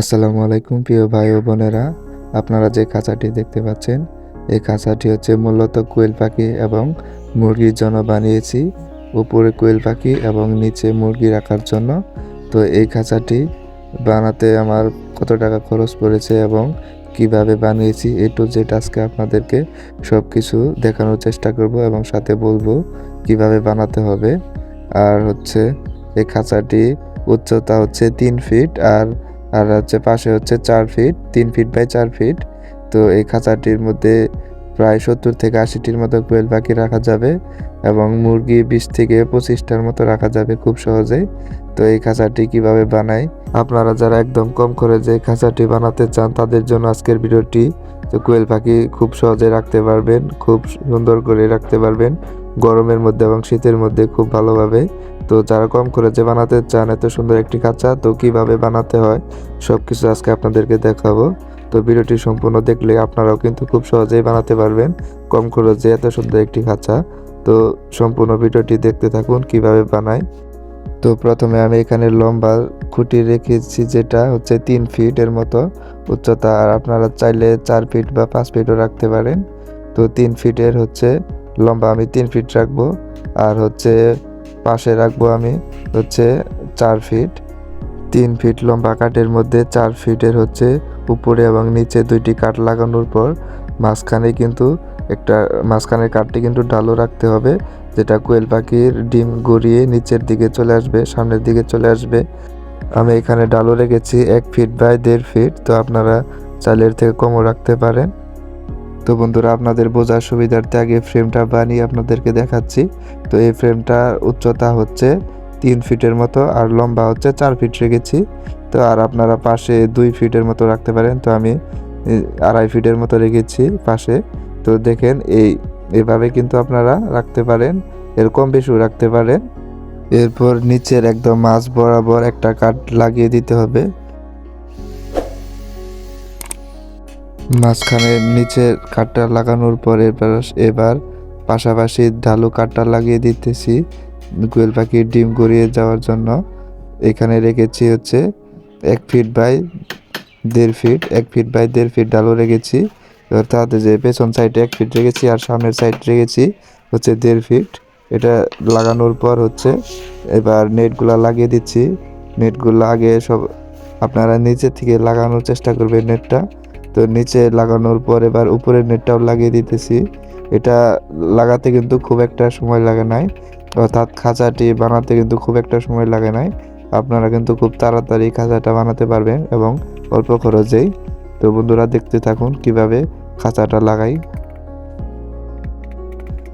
আসসালামু আলাইকুম, প্রিয় ভাই ও বোনেরা। আপনারা যে খাঁচাটি দেখতে পাচ্ছেন, এই খাঁচাটি হচ্ছে মূলত কোয়েল পাখি এবং মুরগির জন্য বানিয়েছি। উপরে কোয়েল পাখি এবং নিচে মুরগি রাখার জন্য। তো এই খাঁচাটি বানাতে আমার কত টাকা খরচ পড়েছে এবং কীভাবে বানিয়েছি, এ টু জেড আজকে আপনাদেরকে সব কিছু দেখানোর চেষ্টা করব এবং সাথে বলব কীভাবে বানাতে হবে। আর হচ্ছে, এই খাঁচাটি উচ্চতা হচ্ছে তিন ফিট আর আর হচ্ছে পাশে হচ্ছে চার ফিট তিন ফিট বাই চার ফিট তো এই খাঁচাটির মধ্যে প্রায় সত্তর থেকে আশিটির মতো কোয়েল পাখি রাখা যাবে এবং মুরগি বিশ থেকে পঁচিশটার মতো রাখা যাবে খুব সহজেই তো এই খাঁচাটি কীভাবে বানাই? আপনারা যারা একদম কম যে খাঁচাটি বানাতে চান, তাদের জন্য আজকের ভিডিওটি, তো কোয়েল পাখি খুব সহজে রাখতে পারবেন, খুব সুন্দর করে রাখতে পারবেন, গরমের মধ্যে এবং শীতের মধ্যে খুব ভালোভাবে। তো যারা কম খরচে বানাতে চান এত সুন্দর একটি খাঁচা তো কীভাবে বানাতে হয় সব কিছু আজকে আপনাদেরকে দেখাবো। তো ভিডিওটি সম্পূর্ণ দেখলে আপনারাও কিন্তু খুব সহজেই বানাতে পারবেন কম খরচে এত সুন্দর একটি খাঁচা তো সম্পূর্ণ ভিডিওটি দেখতে থাকুন কীভাবে বানায়। তো প্রথমে আমি এখানে লম্বা খুঁটি রেখেছি যেটা হচ্ছে তিন ফিট এর মতো উচ্চতা, আর আপনারা চাইলে চার ফিট বা পাঁচ ফিটও রাখতে পারেন। তো তিন ফিটের হচ্ছে লম্বা আমি তিন ফিট রাখব, আর হচ্ছে পাশে রাখব আমি হচ্ছে চার ফিট। তিন ফিট লম্বা কাঠের মধ্যে, চার ফিটের হচ্ছে উপরে এবং নিচে দুইটি কাঠ লাগানোর পর মাঝখানে কিন্তু একটা মাঝখানের কাঠটি কিন্তু ডালো রাখতে হবে, যেটা কোয়েল পাখির ডিম গড়িয়ে নিচের দিকে চলে আসবে, সামনের দিকে চলে আসবে। আমি এখানে ডালু রেখেছি এক ফিট বাই দেড় ফিট, তো আপনারা চালের থেকে কমও রাখতে পারেন। তো বন্ধুরা, আপনাদের বোঝার সুবিধার্থে আগে ফ্রেমটা বানিয়ে আপনাদেরকে দেখাচ্ছি। তো এই ফ্রেমটার উচ্চতা হচ্ছে তিন ফিটের মতো আর লম্বা হচ্ছে চার ফিট রেখেছি। তো আর আপনারা পাশে দুই ফিটের মতো রাখতে পারেন। তো আমি আড়াই ফিটের মতো রেখেছি পাশে। তো দেখেন, এই, এভাবে কিন্তু আপনারা রাখতে পারেন এর কম বেশিও রাখতে পারেন। এরপর নিচের একদম মাছ বরাবর একটা কাঠ লাগিয়ে দিতে হবে। মাঝখানে নিচের কাঠটা লাগানোর পর এবার পাশাপাশি ঢালু কাঠটা লাগিয়ে দিতেছি কোয়েল পাখির ডিম গড়িয়ে যাওয়ার জন্য। এখানে রেখেছি হচ্ছে এক ফিট বাই দেড় ফিট এক ফিট বাই দেড় ফিট ডালু রেখেছি। এবার তাতে যে পেছন সাইডে এক ফিট রেখেছি আর সামনের সাইড রেখেছি হচ্ছে দেড় ফিট এটা লাগানোর পর হচ্ছে এবার নেটগুলা লাগিয়ে দিচ্ছি। নেটগুলো আগে সব আপনারা নিচে থেকে লাগানোর চেষ্টা করবেন নেটটা। তো নিচে লাগানোর পর এবার উপরের নেটটাও লাগিয়ে দিতেছি। এটা লাগাতে কিন্তু খুব একটা সময় লাগে নাই। অর্থাৎ খাঁচাটি বানাতে কিন্তু খুব একটা সময় লাগে নাই। আপনারা কিন্তু খুব তাড়াতাড়ি খাঁচাটা বানাতে পারবেন এবং অল্প খরচেই। তো বন্ধুরা, দেখতে থাকুন কীভাবে খাঁচাটা লাগাই।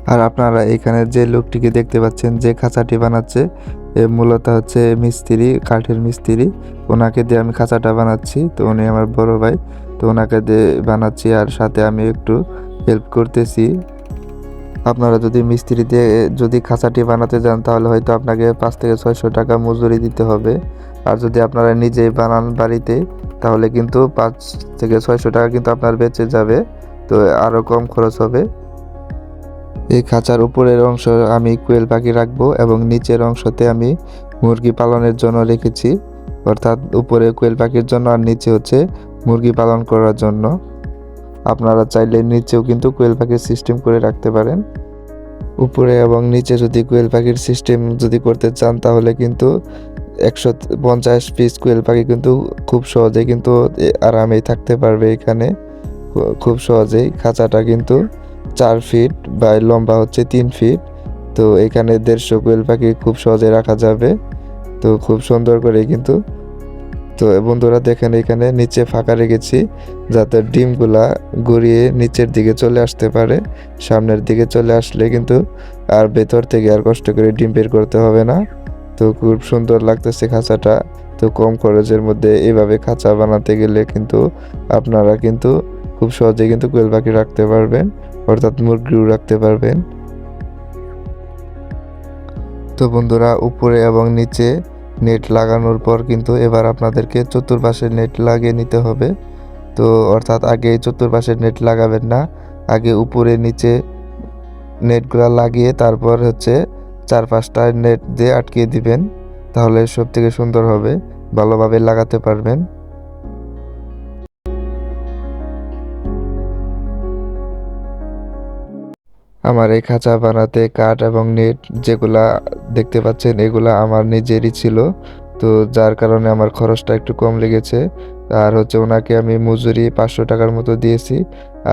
আর আপনারা এখানে যে লোকটিকে দেখতে পাচ্ছেন যে খাঁচাটি বানাচ্ছে মূলত হচ্ছে মিস্ত্রি, কাঠের মিস্ত্রি। ওনাকে দিয়ে আমি খাঁচাটা বানাচ্ছি। তো উনি আমার বড় ভাই। তো ওনাকে দিয়ে বানাচ্ছি আর সাথে আমি একটু হেল্প করতেছি। আপনারা যদি মিস্ত্রি দিয়ে যদি খাঁচাটি বানাতে যান, তাহলে হয়তো আপনাকে পাঁচ থেকে ছয়শো টাকা মজুরি দিতে হবে। আর যদি আপনারা নিজেই বানান বাড়িতে, তাহলে কিন্তু পাঁচ থেকে ছয়শো টাকা কিন্তু আপনার বেঁচে যাবে। তো আরও কম খরচ হবে। এই খাঁচার উপরের অংশ আমি কোয়েল পাখি রাখব এবং নিচের অংশতে আমি মুরগি পালনের জন্য রেখেছি। অর্থাৎ উপরে কোয়েল পাখির জন্য আর নিচে হচ্ছে মুরগি পালন করার জন্য। আপনারা চাইলে নিচেও কিন্তু কোয়েল পাখির সিস্টেম করে রাখতে পারেন। উপরে এবং নিচে যদি কোয়েল পাখির সিস্টেম যদি করতে চান, তাহলে কিন্তু একশো পঞ্চাশ পিস কোয়েল পাখি কিন্তু খুব সহজে কিন্তু আরামেই থাকতে পারবে এখানে। খুব সহজেই খাঁচাটা কিন্তু চার ফিট বা লম্বা হচ্ছে তিন ফিট তো এখানে দেড়শো কোয়েল পাখি খুব সহজে রাখা যাবে। তো খুব সুন্দর করে কিন্তু। তো বন্ধুরা দেখেন এখানে নিচে ফাঁকা রেখেছি যাতে ডিমগুলা গড়িয়ে নিচের দিকে চলে আসতে পারে। সামনের দিকে চলে আসলে কিন্তু আর ভেতর থেকে আর কষ্ট করে ডিম বের করতে হবে না। তো খুব সুন্দর লাগতেছে খাঁচাটা। তো কম খরচের মধ্যে এভাবে খাঁচা বানাতে গেলে কিন্তু আপনারা কিন্তু খুব সহজে কিন্তু কোয়েল পাখি রাখতে পারবেন। অর্থাৎ মুরগিও রাখতে পারবেন। তো বন্ধুরা, উপরে এবং নিচে নেট লাগানোর পর কিন্তু এবার আপনাদেরকে চতুর্পাশে নেট লাগিয়ে নিতে হবে। তো অর্থাৎ আগে চতুর্পাশে নেট লাগাবেন না, আগে উপরে নিচে নেটগুলো লাগিয়ে তারপর হচ্ছে চার পাঁচটা নেট দিয়ে আটকিয়ে দিবেন, তাহলে সব থেকে সুন্দর হবে, ভালোভাবে লাগাতে পারবেন। আমার এই খাঁচা বানাতে কাঠ এবং নেট যেগুলা দেখতে পাচ্ছেন, এগুলা আমার নিজেরই ছিল। তো যার কারণে আমার খরচটা একটু কম লেগেছে। আর হচ্ছে ওনাকে আমি মজুরি পাঁচশো টাকার মতো দিয়েছি।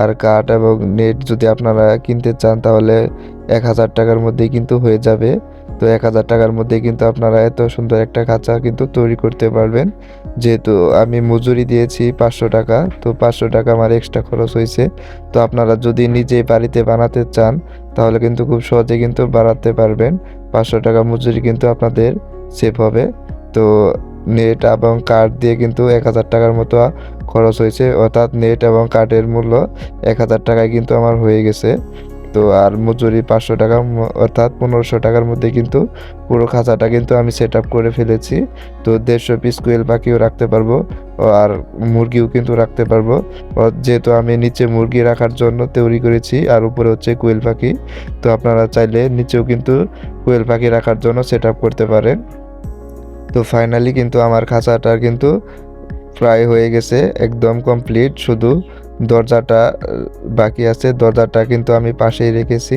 আর কাঠ এবং নেট যদি আপনারা কিনতে চান, তাহলে এক হাজার টাকার মধ্যেই কিন্তু হয়ে যাবে। তো এক হাজার টাকার মধ্যে কিন্তু আপনারা এত সুন্দর একটা খাঁচা কিন্তু তৈরি করতে পারবেন। যেহেতু আমি মজুরি দিয়েছি পাঁচশো টাকা, তো পাঁচশো টাকা আমার এক্সট্রা খরচ হয়েছে। তো আপনারা যদি নিজেই বাড়িতে বানাতে চান, তাহলে কিন্তু খুব সহজে কিন্তু বাড়াতে পারবেন। পাঁচশো টাকা মজুরি কিন্তু আপনাদের সেভ হবে। তো নেট এবং কার্ড দিয়ে কিন্তু এক হাজার টাকার মতো খরচ হয়েছে। অর্থাৎ নেট এবং কার্ডের মূল্য এক হাজার টাকায় কিন্তু আমার হয়ে গেছে। তো আর মজুরি পাঁচশো টাকা অর্থাৎ পনেরোশো টাকার মধ্যে কিন্তু পুরো খাঁচাটা কিন্তু আমি সেট আপ করে ফেলেছি। তো দেড়শো পিস কোয়েল পাখিও রাখতে পারব আর মুরগিও কিন্তু রাখতে পারব। যেহেতু আমি নিচে মুরগি রাখার জন্য তৈরি করেছি, আর উপরে হচ্ছে কোয়েল পাখি। তো আপনারা চাইলে নিচেও কিন্তু কোয়েল পাখি রাখার জন্য সেট আপ করতে পারেন। তো ফাইনালি কিন্তু আমার খাঁচাটা কিন্তু প্রায় হয়ে গেছে, একদম কমপ্লিট শুধু দরজাটা বাকি আছে। দরজাটা কিন্তু আমি পাশেই রেখেছি।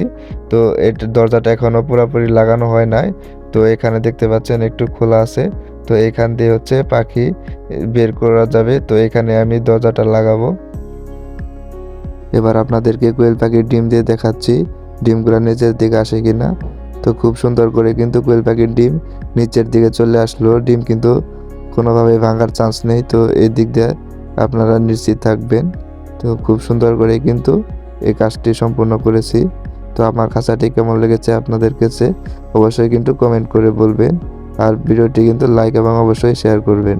তো এটা, দরজাটা এখনও পুরোপুরি লাগানো হয় নাই। তো এখানে দেখতে পাচ্ছেন একটু খোলা আছে। তো এখান দিয়ে হচ্ছে পাখি বের করা যাবে। তো এখানে আমি দরজাটা লাগাবো। এবার আপনাদেরকে কোয়েল পাখির ডিম দিয়ে দেখাচ্ছি। ডিমগুলো নিচের দিকে আসে কিনা। তো খুব সুন্দর করে কিন্তু কোয়েল পাখির ডিম নিচের দিকে চলে আসলো। ডিম কিন্তু কোনোভাবে ভাঙার চান্স নেই। তো এই দিক দিয়ে আপনারা নিশ্চিত থাকবেন। তো খুব সুন্দর করে কিন্তু এই কাজটি সম্পূর্ণ করেছি। তো আমার খাঁচাটি কেমন লেগেছে আপনাদের কাছে অবশ্যই কিন্তু কমেন্ট করে বলবেন। আর ভিডিওটি কিন্তু লাইক এবং অবশ্যই শেয়ার করবেন।